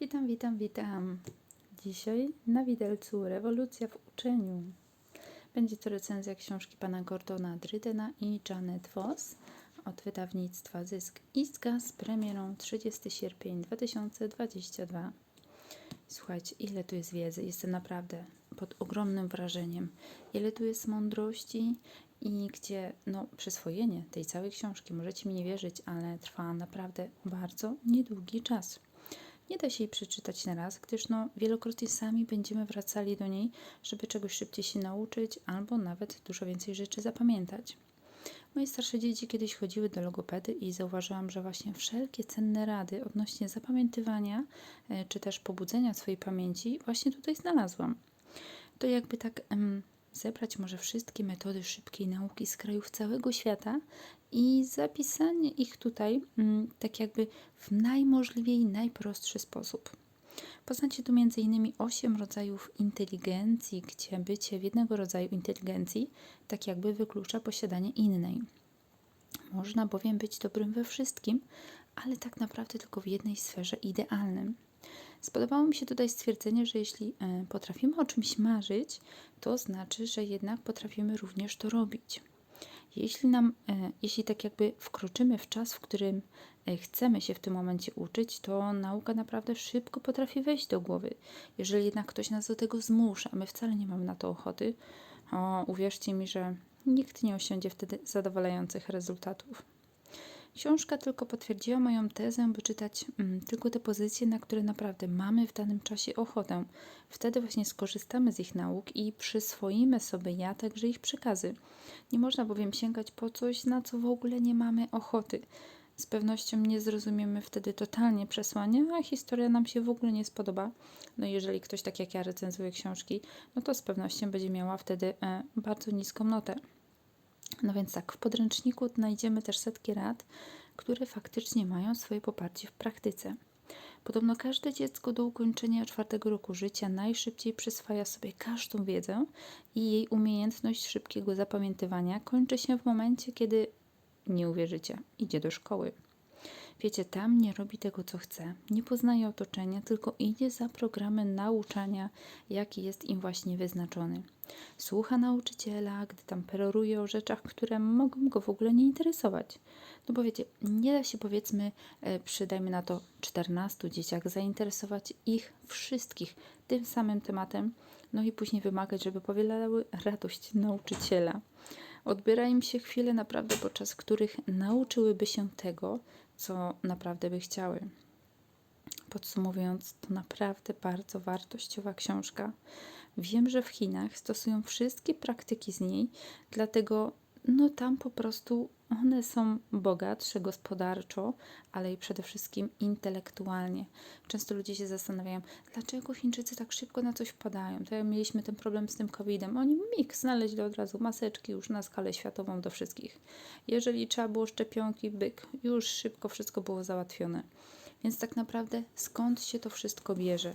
Witam, witam, witam. Dzisiaj na widelcu Rewolucja w uczeniu. Będzie to recenzja książki pana Gordona Drydena i Janet Voss od wydawnictwa Zysk Iska z premierą 30 sierpień 2022. Słuchajcie, ile tu jest wiedzy. Jestem naprawdę pod ogromnym wrażeniem. Ile tu jest mądrości i gdzie no, przyswojenie tej całej książki, możecie mi nie wierzyć, ale trwa naprawdę bardzo niedługi czas. Nie da się jej przeczytać na raz, gdyż no, wielokrotnie sami będziemy wracali do niej, żeby czegoś szybciej się nauczyć albo nawet dużo więcej rzeczy zapamiętać. Moje starsze dzieci kiedyś chodziły do logopedy i zauważyłam, że właśnie wszelkie cenne rady odnośnie zapamiętywania e, czy też pobudzenia swojej pamięci właśnie tutaj znalazłam. To jakby tak zebrać może wszystkie metody szybkiej nauki z krajów całego świata i zapisanie ich tutaj mm, tak jakby w najmożliwiej najprostszy sposób. Poznacie tu m.in. 8 rodzajów inteligencji, gdzie bycie w jednego rodzaju inteligencji tak jakby wyklucza posiadanie innej. Można bowiem być dobrym we wszystkim, ale tak naprawdę tylko w jednej sferze idealnym. Spodobało mi się tutaj stwierdzenie, że jeśli e, potrafimy o czymś marzyć, to znaczy, że jednak potrafimy również to robić. Jeśli nam, e, jeśli tak jakby wkroczymy w czas, w którym e, chcemy się w tym momencie uczyć, to nauka naprawdę szybko potrafi wejść do głowy. Jeżeli jednak ktoś nas do tego zmusza, a my wcale nie mamy na to ochoty, o, uwierzcie mi, że nikt nie osiądzie wtedy zadowalających rezultatów. Książka tylko potwierdziła moją tezę, by czytać mm, tylko te pozycje, na które naprawdę mamy w danym czasie ochotę. Wtedy właśnie skorzystamy z ich nauk i przyswoimy sobie ja także ich przekazy. Nie można bowiem sięgać po coś, na co w ogóle nie mamy ochoty. Z pewnością nie zrozumiemy wtedy totalnie przesłania, a historia nam się w ogóle nie spodoba. No jeżeli ktoś tak jak ja recenzuje książki, no to z pewnością będzie miała wtedy e, bardzo niską notę. No więc tak, w podręczniku znajdziemy też setki rad, które faktycznie mają swoje poparcie w praktyce. Podobno każde dziecko do ukończenia czwartego roku życia najszybciej przyswaja sobie każdą wiedzę i jej umiejętność szybkiego zapamiętywania kończy się w momencie, kiedy, nie uwierzycie, idzie do szkoły. Wiecie, tam nie robi tego, co chce, nie poznaje otoczenia, tylko idzie za programem nauczania, jaki jest im właśnie wyznaczony. Słucha nauczyciela, gdy tam peroruje o rzeczach, które mogą go w ogóle nie interesować. No bo wiecie, nie da się powiedzmy, e, przydajmy na to 14 dzieciach, zainteresować ich wszystkich tym samym tematem, no i później wymagać, żeby powielały radość nauczyciela. Odbiera im się chwile naprawdę, podczas których nauczyłyby się tego, co naprawdę by chciały. Podsumowując, to naprawdę bardzo wartościowa książka. Wiem, że w Chinach stosują wszystkie praktyki z niej, dlatego no tam po prostu one są bogatsze gospodarczo, ale i przede wszystkim intelektualnie. Często ludzie się zastanawiają, dlaczego Chińczycy tak szybko na coś wpadają. To jak mieliśmy ten problem z tym COVID-em. Oni mig znaleźli od razu maseczki już na skalę światową do wszystkich. Jeżeli trzeba było szczepionki, byk, już szybko wszystko było załatwione. Więc tak naprawdę skąd się to wszystko bierze?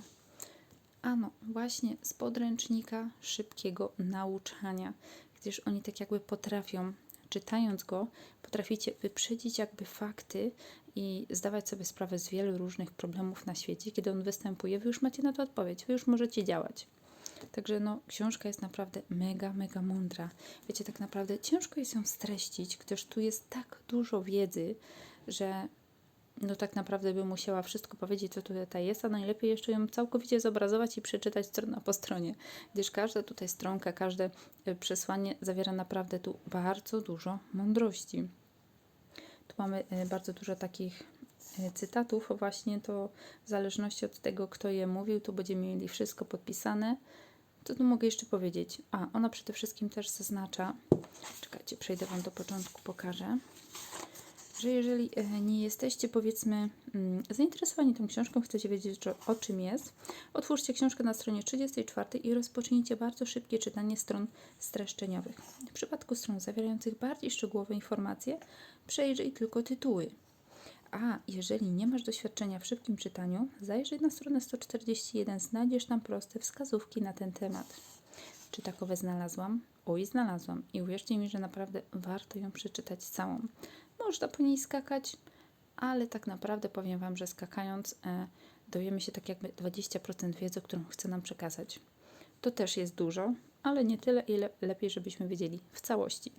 Ano, właśnie z podręcznika szybkiego nauczania, gdyż oni tak jakby potrafią, czytając go, potraficie wyprzedzić jakby fakty i zdawać sobie sprawę z wielu różnych problemów na świecie. Kiedy on występuje, wy już macie na to odpowiedź, wy już możecie działać. Także no, książka jest naprawdę mega, mega mądra. Wiecie, tak naprawdę ciężko jest ją streścić, gdyż tu jest tak dużo wiedzy, że no tak naprawdę bym musiała wszystko powiedzieć, co tutaj jest, a najlepiej jeszcze ją całkowicie zobrazować i przeczytać strona po stronie, gdyż każda tutaj stronka, każde e, przesłanie zawiera naprawdę tu bardzo dużo mądrości. Tu mamy e, bardzo dużo takich e, cytatów, właśnie to w zależności od tego, kto je mówił, to będziemy mieli wszystko podpisane. Co tu mogę jeszcze powiedzieć? A, ona przede wszystkim też zaznacza, czekajcie, przejdę Wam do początku, pokażę że jeżeli e, nie jesteście, powiedzmy, mm, zainteresowani tą książką, chcecie wiedzieć, o czym jest, otwórzcie książkę na stronie 34 i rozpocznijcie bardzo szybkie czytanie stron streszczeniowych. W przypadku stron zawierających bardziej szczegółowe informacje, przejrzyj tylko tytuły. A jeżeli nie masz doświadczenia w szybkim czytaniu, zajrzyj na stronę 141, znajdziesz tam proste wskazówki na ten temat. Czy takowe znalazłam? Oj, znalazłam. I uwierzcie mi, że naprawdę warto ją przeczytać całą. Można po niej skakać, ale tak naprawdę powiem Wam, że skakając e, dowiemy się tak jakby 20% wiedzy, którą chce nam przekazać. To też jest dużo, ale nie tyle, ile lepiej, żebyśmy wiedzieli w całości.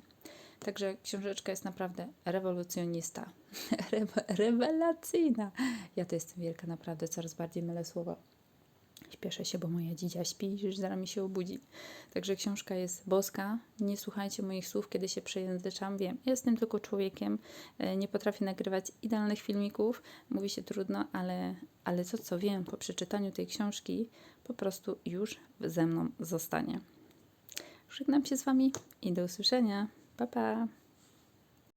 Także książeczka jest naprawdę rewolucjonista. Rewe- rewelacyjna. Ja to jestem wielka, naprawdę, coraz bardziej mylę słowa. Śpieszę się, bo moja dzidzia śpi już zaraz mi się obudzi. Także książka jest boska. Nie słuchajcie moich słów, kiedy się przejęzyczam. Wiem, jestem tylko człowiekiem. e, Nie potrafię nagrywać idealnych filmików. Mówi się trudno, ale, ale to, co wiem po przeczytaniu tej książki, po prostu już ze mną zostanie. Żegnam się z Wami i do usłyszenia. Pa, pa!